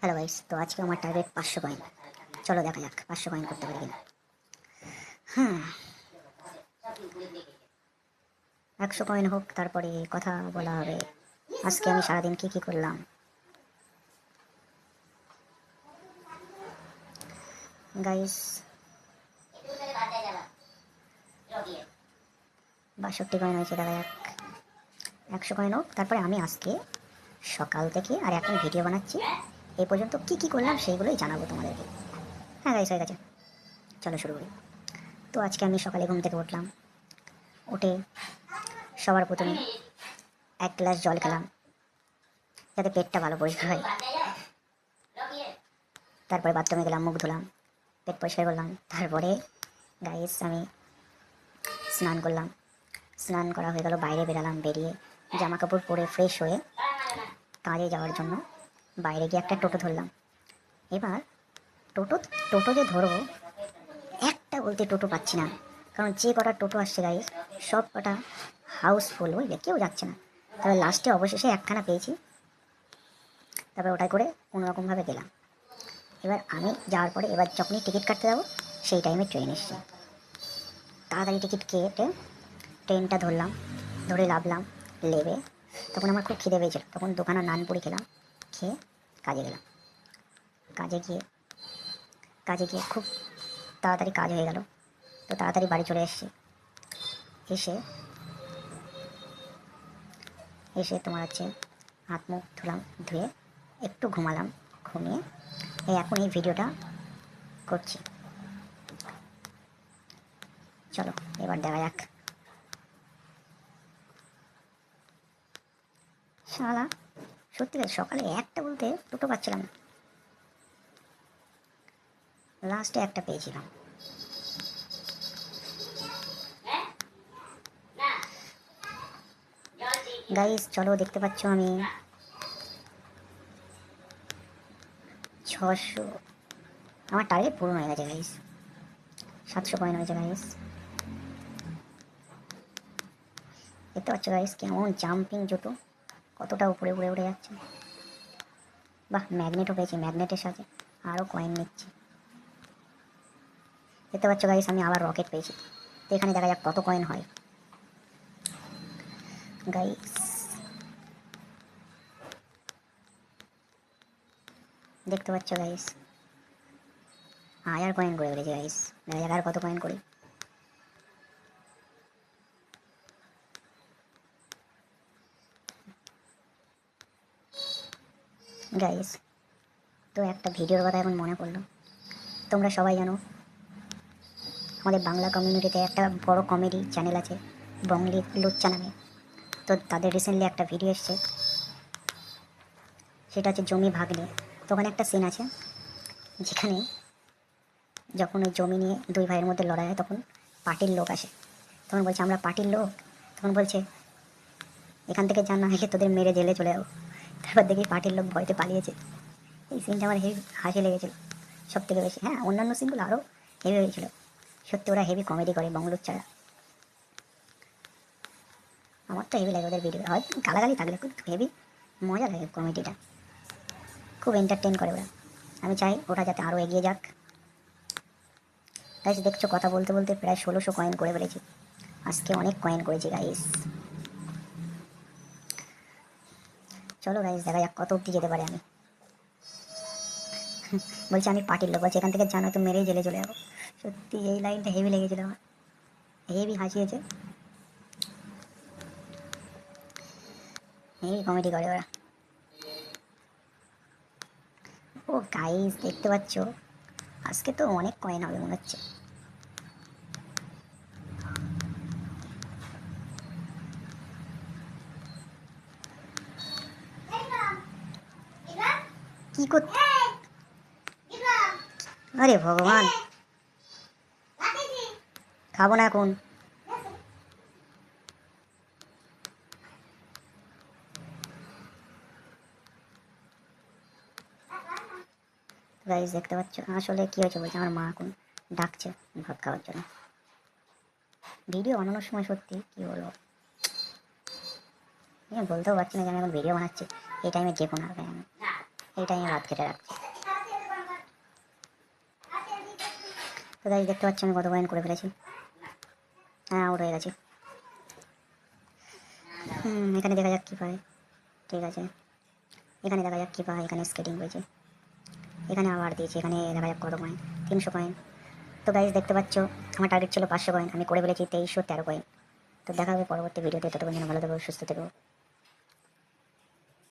Hello guys তো আজকে আমার টার্গেট পাঁচশো কয়েন চলো দেখা যাক, পাঁচশো কয়েন করতে পারি কিনা। হ্যাঁ। একশো কয়েন হোক, তারপরে কথা বলা হবে। আজকে আমি সারাদিন কি কি করলাম? গাইস বাষট্টি কয়েন হয়েছে, দেখা যাক। একশো কয়েন হোক, তারপরে আমি আজকে সকাল থেকে, আর এখন ভিডিও বানাচ্ছি। এই পর্যন্ত কি কি করলাম সেইগুলোই জানাব তোমাদেরকে। হ্যাঁ গাইস হয়ে গেছে। চলো শুরু করি। তো আজকে আমি সকালে ঘুম থেকে উঠলাম। উঠে সবার প্রথমে এক গ্লাস জল খেলাম, যাতে পেটটা ভালো পরিষ্কার হয়। তারপরে বাথরুমে গেলাম, মুখ ধুলাম, পেট পরিষ্কার করলাম। তারপরে গাইস আমি স্নান করলাম। স্নান করা হয়ে গেল, বাইরে বেরালাম, বেরিয়ে জামা কাপড় পরে ফ্রেশ হয়ে কাজে যাওয়ার জন্য বাইরে গিয়ে একটা টোটো ধরলাম। এবার টোটো টোটো যে ধরবো, একটা বলতে টোটো পাচ্ছি না। কারণ যে কটা টোটো আসছে গাইস সব কটা হাউসফুল বুঝলে? কেউ যাচ্ছে না। তবে লাস্টে অবশেষে একখানা পেয়েছি। তারপরে ওটাই করে কোনোরকমভাবে গেলাম। এবার আমি যাওয়ার পরে এবার যখনই টিকিট কাটতে যাব, সেই টাইমে ট্রেন এসছে। তাড়াতাড়ি টিকিট কেটে ট্রেনটা ধরলাম, ধরে লাভলাম, লেবে। তখন আমার খুব খিদে পেয়েছিল। তখন দোকানে নানপুরি খেলাম, খেয়ে কাজে গেলাম। কাজে গিয়ে কাজে গিয়ে খুব তাড়াতাড়ি কাজ হয়ে গেল। তো তাড়াতাড়ি বাড়ি চলে এসেছি। এসে এসে তোমার হচ্ছে হাত মুখ ধুলাম, ধুয়ে একটু ঘুমালাম, ঘুমিয়ে এই এখন এই ভিডিওটা করছি। চলো, এবার দেখা যাক। শালা সত্যি কথা, সকালে একটা বলতে দুটো পাচ্ছিলাম না। লাস্টে একটা পেয়েছিলাম। গাইস চলো দেখতে পাচ্ছ আমি ছশো আমার টার্গেট পূরণ হয়ে গেছে গাইস সাতশো কয়েন হয়েছে গাইস দেখতে পাচ্ছ গাইস কেমন জাম্পিং জুতো। কতটা উপরে উড়ে উড়ে যাচ্ছে। বাহ ম্যাগনেটও পেয়েছি ম্যাগনেটের সাথে আরও কয়েন নিচ্ছি। দেখতে পাচ্ছ গাইস আমি আবার রকেট পেয়েছি। তো এখানে দেখা যাক কত কয়েন হয়। গাইস দেখতে পাচ্ছ গাইস হাজার কয়েন করে ফেলেছি গাইস দেখা যাক আর কত কয়েন করি। গাইস তো একটা ভিডিওর কথা এখন মনে পড়ল। তোমরা সবাই জানো, আমাদের বাংলা কমিউনিটিতে একটা বড় কমেডি চ্যানেল আছে বংলি লুচ্চা নামে। তো তাদের রিসেন্টলি একটা ভিডিও এসছে, সেটা হচ্ছে জমি ভাগ নিয়ে। তো ওখানে একটা সিন আছে, যেখানে যখন ওই জমি নিয়ে দুই ভাইয়ের মধ্যে লড়াই হয়, তখন পার্টির লোক আসে। তখন বলছে, আমরা পার্টির লোক? তখন বলছে, এখান থেকে জানা হলে তোদের মেরে জেলে চলে যাব। তারপর দেখি পার্টির লোক ভয়তে পালিয়েছে। এই সিনটা আমার হেভি হাসি লেগেছিলো সব থেকে বেশি। হ্যাঁ অন্যান্য সিনগুলো আরও হেভি হয়েছিল। সত্যি ওরা হেভি কমেডি করে বংলুর ছাড়া। আমার তো হেভি লাগে ওদের ভিডিও হয় গালাগালি থাকলে খুব হেভি মজা লাগে কমেডিটা খুব এন্টারটেন করে ওরা। আমি চাই ওরা যাতে আরও এগিয়ে যাক। গাইস দেখছ কথা বলতে বলতে প্রায় ষোলোশো কয়েন করে ফেলেছি। আজকে অনেক কয়েন করেছি গাইস চলো গাইস দেখা যাক কত অব্দি যেতে পারে আমি। বলছি আমি পার্টির লোক, বলছি, এখান থেকে জানো তো মেরেই জেলে চলে যাব। সত্যি, এই লাইনটা হেভি লেগেছিল আমার। হেভি হাসিয়েছে। হেভি কমেডি করে ওরা। ও গাইস দেখতে পাচ্ছ? আজকে তো অনেক কয়েন হবে, মনে হচ্ছে। কি করতে? আরে ভগবান। খাব না এখন। গাইজ দেখতে পাচ্ছ? আসলে কি হয়েছে বলছে? আমার মা এখন ডাকছে ভাত খাওয়ার জন্য। ভিডিও বানানোর সময় সত্যি কি বলব? বলতেও পারছি না যে আমি এখন ভিডিও বানাচ্ছি। এই টাইমে যে কোনো। আমি এইটাই রাত কেটে রাখছি। তো দেখতে পাচ্ছি আমি কত কয়েন করে ফেলেছি। হ্যাঁ আউট হয়ে গেছি। হুম, এখানে দেখা যাক কী পায় ঠিক আছে। এখানে দেখা যাক কী পায় এখানে স্কেটিং হয়েছে। এখানে আবার দিয়েছি, এখানে দেখা যাক কত কয়েন। তিনশো কয়েন। তো গাইজ দেখতে পাচ্ছ, আমার টার্গেট ছিল পাঁচশো কয়েন। আমি করে ফেলেছি তেইশশো তেরো কয়েন। তো দেখা হবে পরবর্তী ভিডিওতে ততক্ষণ যেন ভালো থাকো, সুস্থ থেকো।